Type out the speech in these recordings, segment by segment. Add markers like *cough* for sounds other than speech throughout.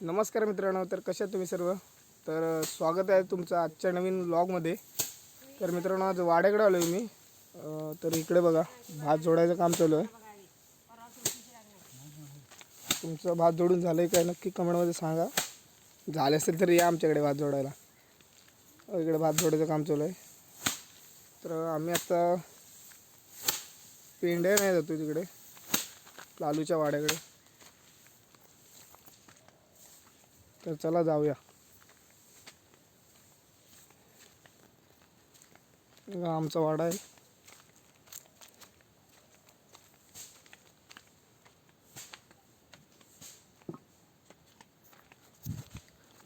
नमस्कार मित्रांनो तर कशा तुम्ही सर्व? तर स्वागत आहे तुमचं आजच्या नवीन व्लॉगमध्ये तर मित्रांनो आज वाड्याकडे आलो आहे मी तर इकडे बघा भात जोडायचं काम चालू आहे. तुमचं भात जोडून झालं आहे काय नक्की कमेंटमध्ये सांगा. झाले असेल तर या आमच्याकडे भात जोडायला. इकडे भात जोडायचं काम चालू आहे. तर आम्ही आता पेंड्या नाही जातो तिकडे लालूच्या वाड्याकडे. तर चला जाऊया. आमचा वाडा आहे.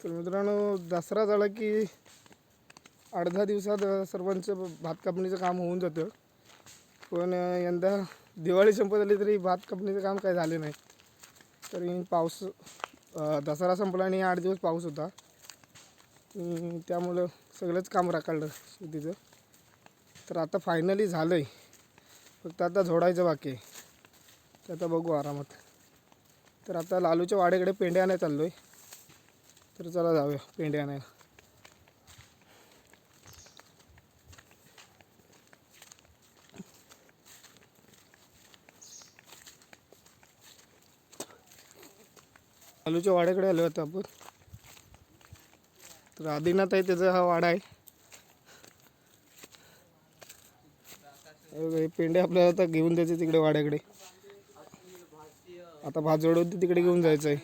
तर मित्रांनो दसरा झाला की आठ दहा दिवसात सर्वांचं भात कापणीचं काम होऊन जातं. पण यंदा दिवाळी संपत आली तरी भात कापणीचं काम काही झाले नाही. तरी पाऊस दसरा संपला आणि आठ दिवस पाऊस होता. त्यामुळं सगळंच काम राखाडलं शेतीचं. तर आता फायनली झालं आहे फक्त आता झोडायचं बाकी आहे. ते आता बघू आरामात. तर आता लालूच्या वाड्याकडे पेंड्या आणायला चाललो आहे तर चला जाऊया पेंड्या आणायला. लालूच्या वाड्याकडे आलो आता आपण. तर आदिनाथ आहे त्याचा हा वाडा आहे. हे पेंडे आपल्याला आता घेऊन जायचे तिकडे वाड्याकडे. आता भात जोडवते तिकडे घेऊन जायचं आहे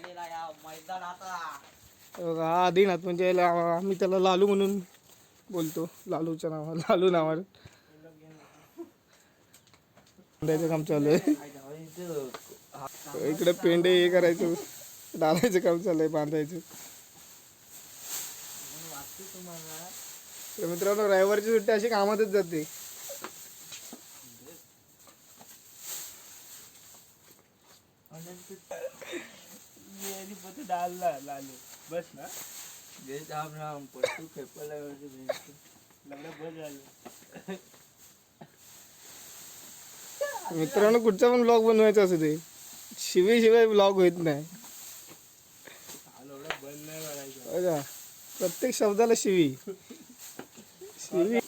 हा आदिनाथ म्हणजे आम्ही त्याला लालू म्हणून बोलतो. लालूच्या नावा लालू नावाने द्यायचं काम चालू आहे. इकडे पेंडे हे करायचं. डालायचं काम चालू आहे बांधायचं तर मित्रांनो रविवारची सुट्टी अशी कामातच जाते. डालला लालू. बस ना. जे राम राम पट्टू खेपला लग्न बस झालं. मित्रांनो कुठचा पण ब्लॉग बनवायचा असू दे. शिवाय शिवाय ब्लॉग होत नाही एवढं बंद नाही करायचं बघा प्रत्येक शब्दाला शिवी. शिवी.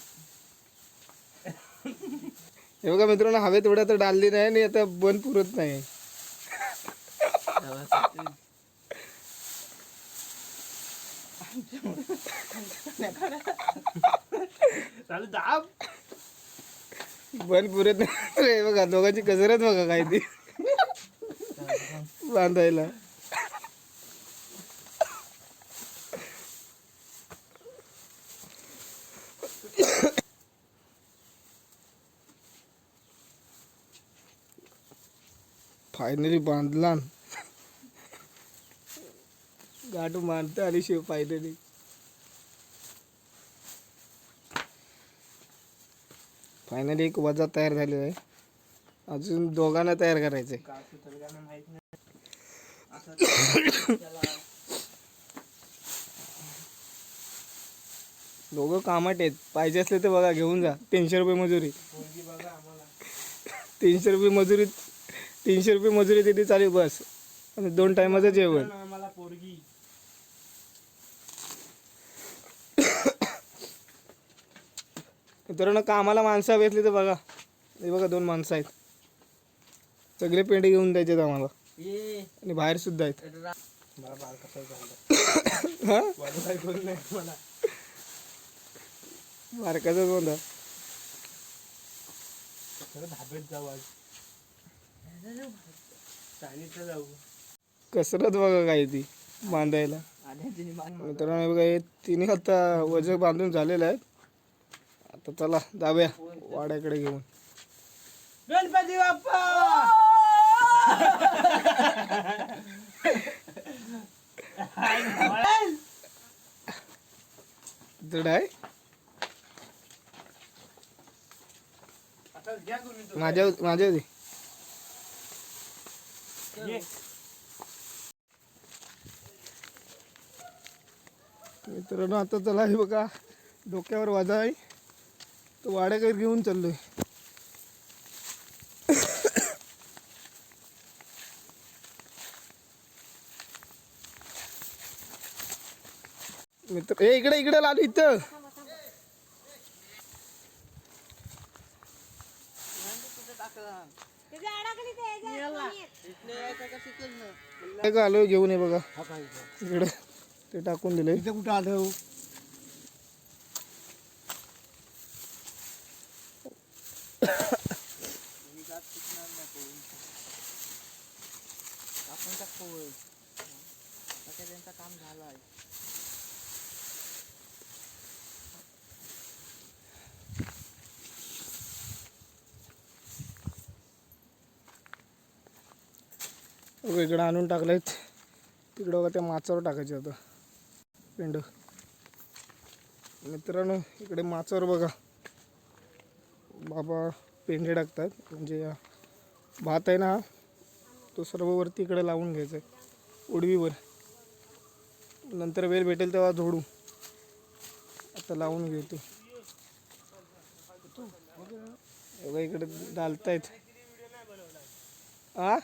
हे बघा मित्रांनो हवेत एवढ्या तर डालली नाही आणि आता बंद पुरत नाही. बंद पुरत नाही. बघा दोघांची कसरत बघा काय ती. बांधायला. फायनली बांधला गाठ मारते आली शिव फायनली. फायनली एक वजा तयार झालेला आहे. अजून दोघांना तयार करायचं आहे दोघं कामात आहेत. पाहिजे असले तर बघा घेऊन जा. तीनशे रुपये मजुरी. तीनशे रुपये मजुरी तीनशे रुपये मजुरी दिली चालेल बस. आणि दोन टायमाचं जेवण. आम्हाला पोरगी. मित्रांनो कामाला माणसं हवी असली तर बघा. हे बघा दोन माणसं आहेत. सगळे पेंडे घेऊन द्यायचे आम्हाला. ये आणि बाहेर सुद्धा आहेत. मला बाल कसं झालं? हा? वाढू काय करू नाही मला. बारकाचा गोंधा खरं धाब्यात जाऊ आज. कसरत बघा काय ती बांधायला. तिने मित्रांनो बघा हे तिन्ही आता वज बांधून झालेलं आहे आता चला जाऊया वाड्याकडे घेऊन. गणपती बाप्पा! जड आहे. माझ्या माझ्या. मित्रांनो आता चला हे बघा डोक्यावर वाजा आहे. तो वाड्याकडे घेऊन चाललोय. मित्र ए इकडे इकडे लाल इथं त्याच्या अडकली ते ह्याच्या कोणी. काय का आलो घेऊन ये बघा. इकडे ते टाकून दिले कुठं आलं आपण टाकतो काय त्यांचं काम झालंय. बघा वेगळं आणून टाकलं आहेत तिकडं बघा त्या माचावर टाकायचे आता. पेंड मित्रांनो इकडे माचावर बघा. बाबा पेंडे टाकतात. म्हणजे भात आहे ना तो सर्व वरती इकडे लावून घ्यायचा आहे. उडवीवर. नंतर वेळ भेटेल तेव्हा झोडू. आता लावून घेतो. हे बघा इकडे डालतायत हा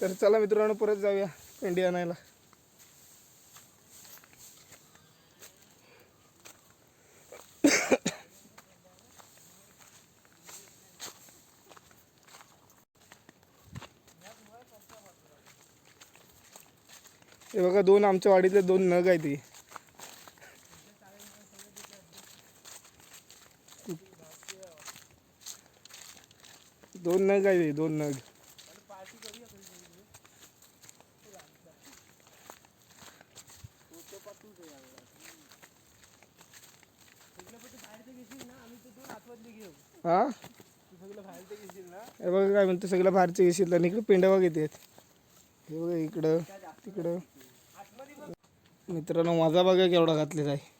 तर चला मित्रांनो परत जाऊया पेंडी आणायला हे बघा दोन आमच्या वाडीतले दोन नग आहेत हे. दोन नग आहेत दोन नग हा हे बघा काय म्हणते सगळं बाहेरचे घेशील आणि इकडे पेंडा बघ येते. हे बघा इकडं तिकडं. मित्रांनो माझा बघा केवढा घातलेला आहे.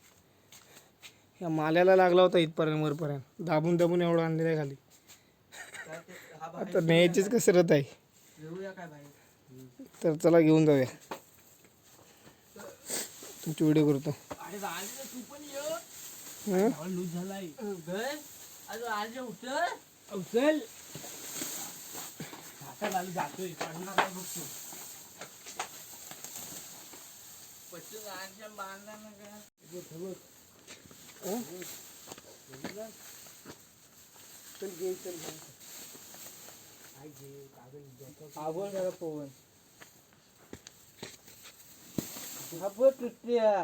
या माल्याला लागला होता इथपर्यंत वरपर्यंत. दाबून दाबून एवढा आणलेला आहे खाली. आता न्यायचीच कसरत आहे. तर चला घेऊन जाऊया. तुमची व्हिडिओ करतो. अरे राजे तू पण ये. हं? लूज झालाय. उचल. आता लालू जातोय काय बघतो. पटकन राजे बांधला ना का चल घे चल घे. काय घे कागद आवड जरा पवन. तुटल्या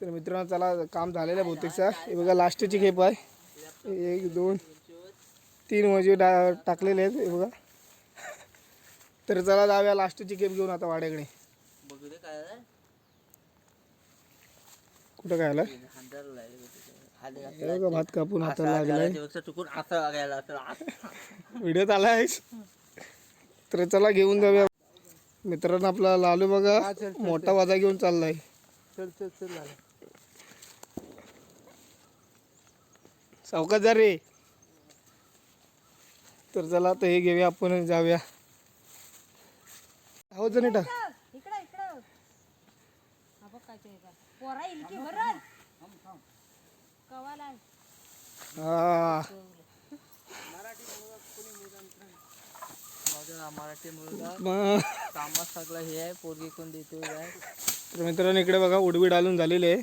तर मित्रांनो चला काम झालेलं आहे बहुतेकचा हे बघा लास्टची खेप आहे. एक दोन तीन मजे डा टाकलेले आहेत हे बघा. तर चला जाऊया लास्टची खेप घेऊन आता वाड्याकडे. बघू दे काय रे कुठं काय आलं? हात भात कापून हाताला लागलाय. व्हिडिओ आलाय तर चला घेऊन जाऊया. मित्रांनो आपला लालू बघा मोठा वाजा घेऊन चाललाय. चल चल चल लालू. सावकाश जा रे. तर चला आता हे घेऊया आपण जाऊया. हो जण टाक इकडं इकडं. हा बघ काय ते का. पोरा येईल की भरण कवाला हा. माझा मराठी मुलगा मग कामात सगळं हे आहे पोरगी कोण देतो काय तर मित्रांनो इकडे बघा उडवी डालून झालेली आहे.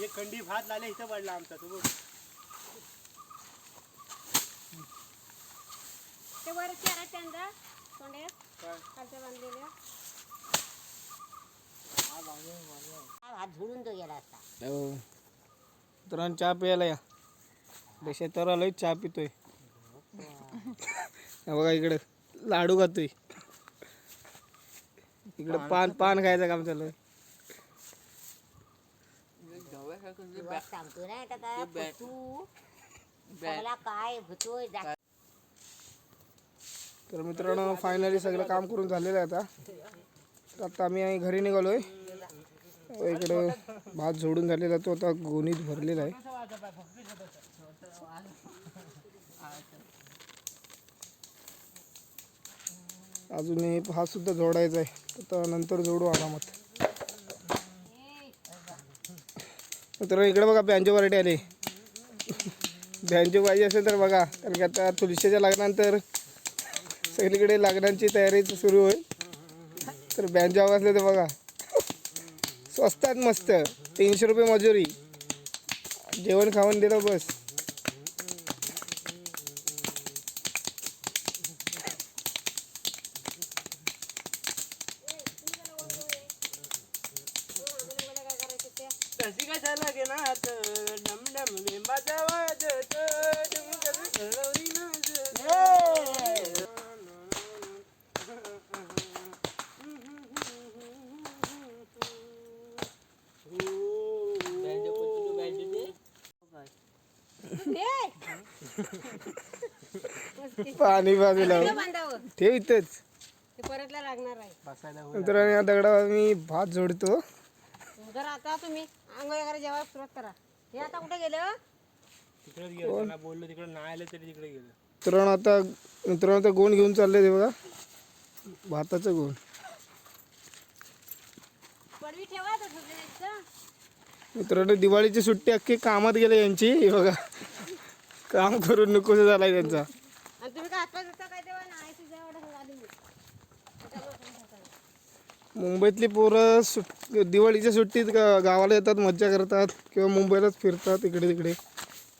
ये खंडी भात लाले इथं पडला आमचा तू बघ. ते वर केरा त्यांचा तोंड्यात खालच्या बांधलेल्या. हात झुडून तो गेला असता. हो. मित्रांनो चहा प्यायला या. देशात तर आलोय चहा पितोय. हे बघा इकडे लाडू खातोय. इकडे पान पान खायचं काम चालू आहे. तुला सांगतो ना आता काय तू सगळा काय होतोय जा- तर मित्रांनो फायनली सगळं काम करून झालेलं आहे आता. तर आता आम्ही आई घरी निघालोय. इकडं भात झोडून झालेला तो आता गोणीत भरलेला आहे. अजून हे भात सुद्धा जोडायचा आहे. आता नंतर जोडू आरामात. मित्रांनो इकडे बघा बँजो व्हरायटी आली. बँजो पाहिजे असेल तर बघा कारण की आता तुळशीच्या लग्नानंतर सगळीकडे लग्नांची तयारी सुरू होईल. तर बँजो हवा असले तर बघा. स्वस्तात मस्त तीनशे रुपये मजुरी. जेवण खाऊन दिलं बस. कशी काय झालं गे नात डम डम लिंबाचा वाजत कळवली *laughs* नाचत. पाणी बाजूला ठेव इथंच. ते परतला लागणार आहे. बसायला मित्रांनो या दगडावर मी भात जोडतो. जर आता तुम्ही आंघोळ वगैरे जेव्हा सुरुवात करा. हे आता कुठे गेलं? तिकडेच गेलो त्यांना बोललो तिकडे नाही आलं तरी तिकडे गेलो. मित्रांनो आता मित्रांनो आता गोण घेऊन चालले ते बघा. भाताचं गोण. पडवी ठेवा तो सगळ्यांचं. मित्रांनो दिवाळीची सुट्टी अख्खी कामात गेले यांची हे बघा. काम करून नकोस झालाय त्यांचा. आणि तुम्ही काय हातपाय धुता काय तेव्हा? नाही तुझ्या एवढं आली मी. त्याच्यामुळे तुम्ही धुता. मुंबईतली पोरं सुट दिवाळीच्या सुट्टीत गा- गावाला येतात मज्जा करतात किंवा मुंबईलाच फिरतात इकडे तिकडे.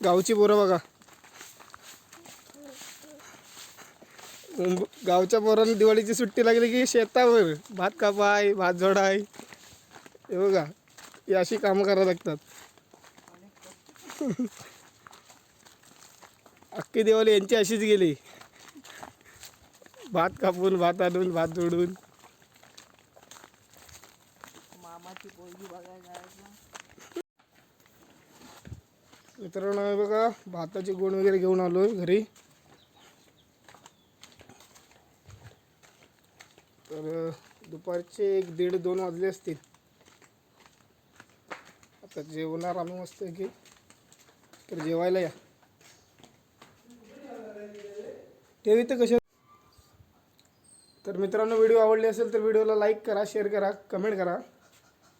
गावची पोरं बघा. मुंब गावच्या पोरांना दिवाळीची सुट्टी लागली की शेतावर भात कापाय भात जोडाय हे बघा ही अशी कामं करावं लागतात. *laughs* अख्खी दिवाळी यांची अशीच गेली. भात कापून भात आणून भात जोडून मामाची पोरगी बघायला जायचं मित्रांनो बघा भाताची गोण वगैरे घेऊन आलोय घरी. तर दुपारचे एक दीड दोन वाजले असतील. आता जेवणार आम्ही मस्त की तर जेवायला या. ठेवी तर कशा तर मित्रांनो व्हिडिओ आवडले असेल तर व्हिडिओला लाईक करा शेअर करा कमेंट करा.